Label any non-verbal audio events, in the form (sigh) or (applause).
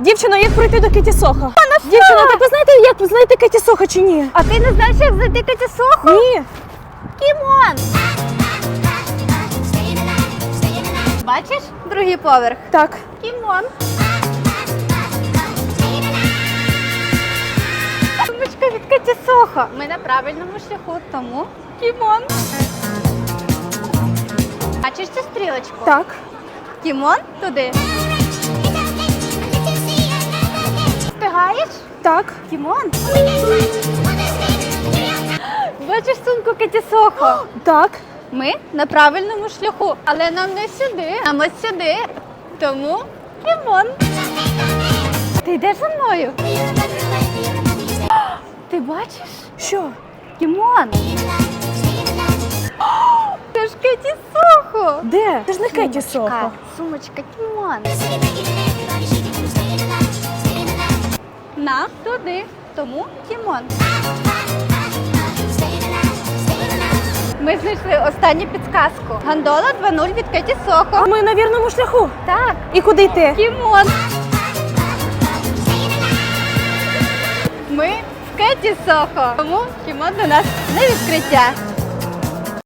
Дівчино, як пройти до Кеті Сохо? Дівчино, так ви знаєте, як знайти Кеті Сохо чи ні? А ти не знаєш, як зайти Кеті Сохо? Ні. Кімон! Бачиш другий поверх? Так. Кімон. Сумочка від Кеті Сохо. Ми на правильному шляху, тому Кімон. Бачиш цю стрілочку? Так. Кімон туди. Так. Кімон. Бачиш сумку Кеті Сохо? (gasps) Так. Ми на правильному шляху, але нам не сюди, нам ось сюди. Тому Кімон. Ти йдеш за мною? (gasps) Ти бачиш? Що? Кімон. (gasps) Це ж Кеті Сохо. Де? Це ж не Кеті Сохо. Сумочка, Сумочка Кімон. Туди. Тому Кімон. Ми знайшли останню підсказку. Гандола 2.0 від Кеті Сохо. Ми на вірному шляху. Так, І куди йти? Кімон. Ми в Кеті Сохо. Тому Кімон до нас не відкриття.